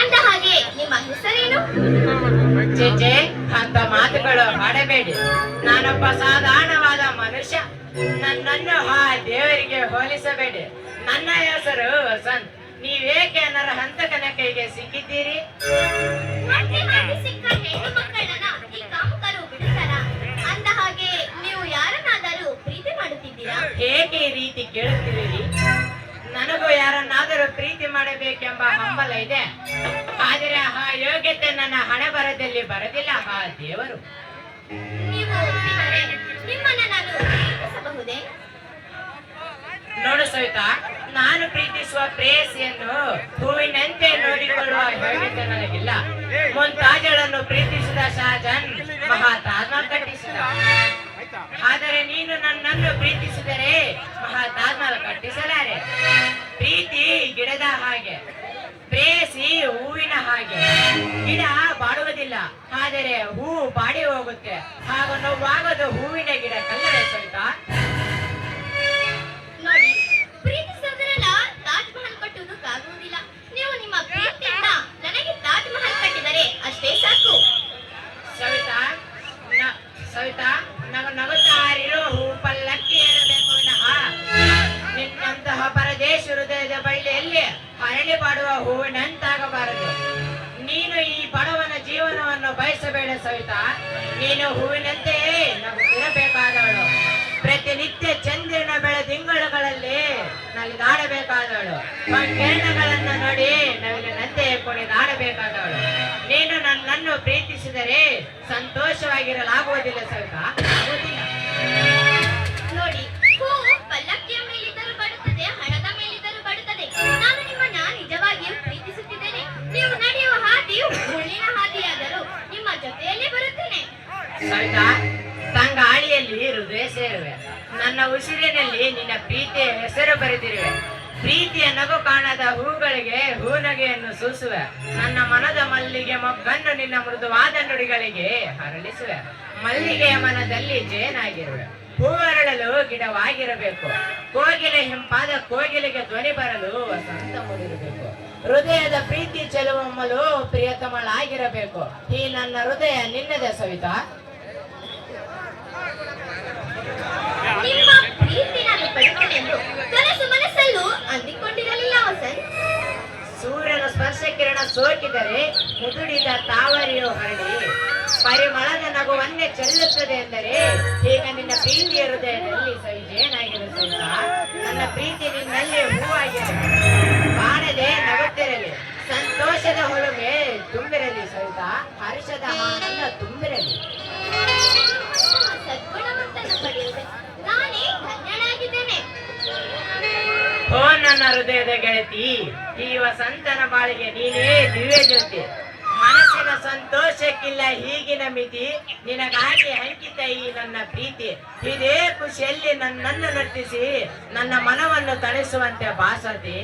ಅಂದ ಹಾಗೆ ನಿಮ್ಮ ಹೆಸರೇನು? ಚೇಚೆ ಅಂತ ಮಾತುಗಳು ಮಾಡಬೇಡಿ. ನಾನೊಬ್ಬ ಸಾಧಾರಣವಾದ ಮನುಷ್ಯ. ನನ್ನನ್ನು ಆ ದೇವರಿಗೆ ಹೋಲಿಸಬೇಡಿ. ನನ್ನ ಹೆಸರು ವಸಂತ್. ನೀವೇಕೆ ಅನ್ನರ ಹಂತಕನ ಕೈಗೆ ಸಿಕ್ಕಿದ್ದೀರಿ? ಸಿಕ್ಕ ಹೆಣ್ಣು ಮಕ್ಕಳನ್ನ ಈ ಕಾಮುಕರು ಬಿಡುತ್ತಾರ ಅಂದ ಹಾಗೆ ನೀವು ಯಾರನ್ನಾದರೂ ಪ್ರೀತಿ ಮಾಡುತ್ತಿದ್ದೀರಾ? ಹೇಗೆ ಈ ರೀತಿ ಕೇಳುತ್ತಿದ್ದೀರಿ? ನನಗೂ ಯಾರನ್ನಾದರೂ ಪ್ರೀತಿ ಮಾಡಬೇಕೆಂಬ ಹಂಬಲ ಇದೆ. ಆದರೆ ಆ ಯೋಗ್ಯತೆ ನನ್ನ ಹಣ ಬರದಲ್ಲಿ ಬರದಿಲ್ಲ ಆ ದೇವರು. ನೀವು ಒಪ್ಪಿದರೆ ನಿಮ್ಮನ್ನ ನಾನು ಪ್ರೀತಿಸಬಹುದೇ? ನೋಡು ಸವಿತಾ ನಾನು ಪ್ರೀತಿಸುವ ಪ್ರೇಯಸಿಯನ್ನು ಹೂವಿನಂತೆ ನೋಡಿಕೊಳ್ಳುವ ಯೋಗ್ಯತೆ ನನಗಿಲ್ಲ. ಮುಂತಾಜಳನ್ನು ಪ್ರೀತಿಸಿದ ಶಹಜಾನ್ ನೀನು ಹೂವಿನಂತೆ ಇರಬೇಕಾದವಳು ಪ್ರತಿನಿತ್ಯ ಚಂದ್ರನ ಬೆಳದಿಂಗಳುಗಳಲ್ಲಿ ನಲಿದಾಡಬೇಕಾದವಳು ಕಿರಣಗಳನ್ನ ನೋಡಿ ನವಿಲಿನಂತೆ ಕುಣಿದಾಡಬೇಕಾದವಳು ನೀನು ನನ್ನನ್ನು ಪ್ರೀತಿಸಿದರೆ ಸಂತೋಷವಾಗಿರಲಾಗುವುದಿಲ್ಲ ಸವಿತಾ ಸವಿತಾ ತಂಗಾಳಿಯಲ್ಲಿ ಹೃದಯ ಸೇರುವೆ. ನನ್ನ ಉಸಿರಿನಲ್ಲಿ ನಿನ್ನ ಪ್ರೀತಿಯ ಹೆಸರು ಬರೆದಿರುವೆ. ಪ್ರೀತಿಯ ನಗು ಕಾಣದ ಹೂಗಳಿಗೆ ಹೂನಗೆಯನ್ನು ಸೂಸುವೆ. ನನ್ನ ಮನದ ಮಲ್ಲಿಗೆ ಮೊಗ್ಗನ್ನು ನಿನ್ನ ಮೃದುವಾದ ನುಡಿಗಳಿಗೆ ಹರಳಿಸುವೆ ಮಲ್ಲಿಗೆಯ ಮನದಲ್ಲಿ ಜೇನಾಗಿರುವೆ. ಹೂವರಳಲು ಗಿಡವಾಗಿರಬೇಕು. ಕೋಗಿಲೆ ಹಿಂಪಾದ ಕೋಗಿಲೆಗೆ ಧ್ವನಿ ಬರಲು ವಸಂತ ಮೂಡಿರಬೇಕು ಹೃದಯದ ಪ್ರೀತಿ ಚೆಲುವಮ್ಮಲು ಪ್ರಿಯತಮಳಾಗಿರಬೇಕು. ಈ ನನ್ನ ಹೃದಯ ನಿನ್ನದೇ ಸವಿತಾ ನಿಮ್ಮ ಪ್ರೀತಿ ನಾನು ಪಡೆಯುತ್ತೇನೆಂದು ಕನಸು ಮನಸ್ಸಲ್ಲೂ ಅಂದಿಕೊಂಡಿರಲಿಲ್ಲ ವಸಂತ್ ಸೂರ್ಯನ ಸ್ಪರ್ಶ ಕಿರಣ ಸೋಕಿದರೆ ಮುದುಡಿದ ತಾವರಿಯು ಹರಡಿ, ಪರಿಮಳದ ನಗುವನ್ನೇ ಚೆಲ್ಲುತ್ತದೆ ಎಂದರೆ ಈಗ ನಿನ್ನ ಪ್ರೀತಿಯ ಹೃದಯದಲ್ಲಿ ಏನಾಗಿರುತ್ತಲ್ಲ ನನ್ನ ಪ್ರೀತಿ ನಿನ್ನಲ್ಲಿ ಹೂವಾಗಿರಲಿ. ಬಾಣದೆ ನಗುತ್ತಿರಲಿ, ಸಂತೋಷದ ಹೊಲುಗೆ ತುಂಬಿರಲಿ ಸವಿತಾ, ಹರ್ಷದ ಆನಂದ ತುಂಬಿರಲಿ. ಹೃದಯದ ಗೆಳತಿ, ಜೀವ ಸಂತನ ಬಾಳಿಗೆ ನೀನೇ ದಿವ್ಯ ಜ್ಯೋತಿ. ಮನಸ್ಸಿನ ಸಂತೋಷಕ್ಕಿಲ್ಲ ಹೀಗಿನ ಮಿತಿ, ನಿನಗಾಗಿ ಅಂಕಿತ ಈ ನನ್ನ ಪ್ರೀತಿ. ಇದೇ ಖುಷಿಯಲ್ಲಿ ನನ್ನನ್ನು ನರ್ತಿಸಿ ನನ್ನ ಮನವನ್ನು ತಣಿಸುವಂತೆ ಭಾಸತಿ.